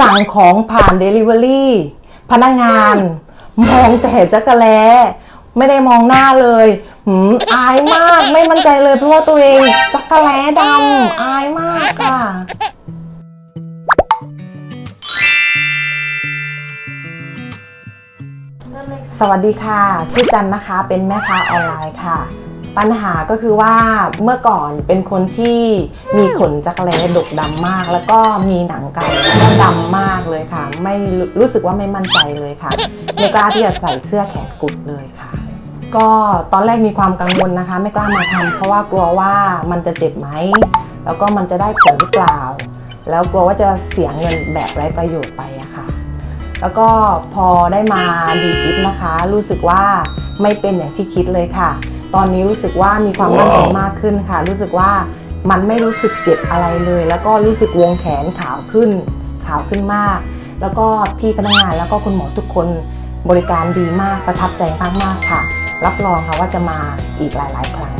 สั่งของผ่าน Delivery พนักงาน มองแต่จักรแล้ไม่ได้มองหน้าเลยหืมอายมากไม่มั่นใจเลยเพราะว่าตัวเองจักรแล้ดำอายมากค่ะ สวัสดีค่ะ ชื่อจันนะคะเป็นแม่ค้าออนไลน์ค่ะ ปัญหาก็คือว่าเมื่อก่อนเป็นคนที่มีขนจักรแลดกดำมาก แล้วก็มีหนังไก่แล้วก็ดำมากเลยค่ะ ไม่รู้สึกว่าไม่มั่นใจเลยค่ะไม่กล้าที่จะใส่เสื้อแขนกุดเลยค่ะ ก็ตอนแรกมีความกังวลนะคะ ไม่กล้ามาทำเพราะว่ากลัวว่ามันจะเจ็บไหมแล้วก็มันจะได้ผลหรือเปล่า แล้วกลัวว่าจะเสียเงินแบบไร้ประโยชน์ไปอะค่ะ แล้วก็พอได้มาดีดิฟนะคะ รู้สึกว่าไม่เป็นอย่างที่คิดเลยค่ะ ตอนนี้รู้สึกว่ามีความมั่นใจมากขึ้นค่ะ รู้สึกว่ามันไม่รู้สึกเจ็บอะไรเลย แล้วก็รู้สึกวงแขนขาวขึ้น ขาวขึ้นมาก แล้วก็พี่พนักงานแล้วก็คุณหมอทุกคนบริการดีมากประทับใจมากๆค่ะ รับรองค่ะว่าจะมาอีกหลาย ๆ ครั้ง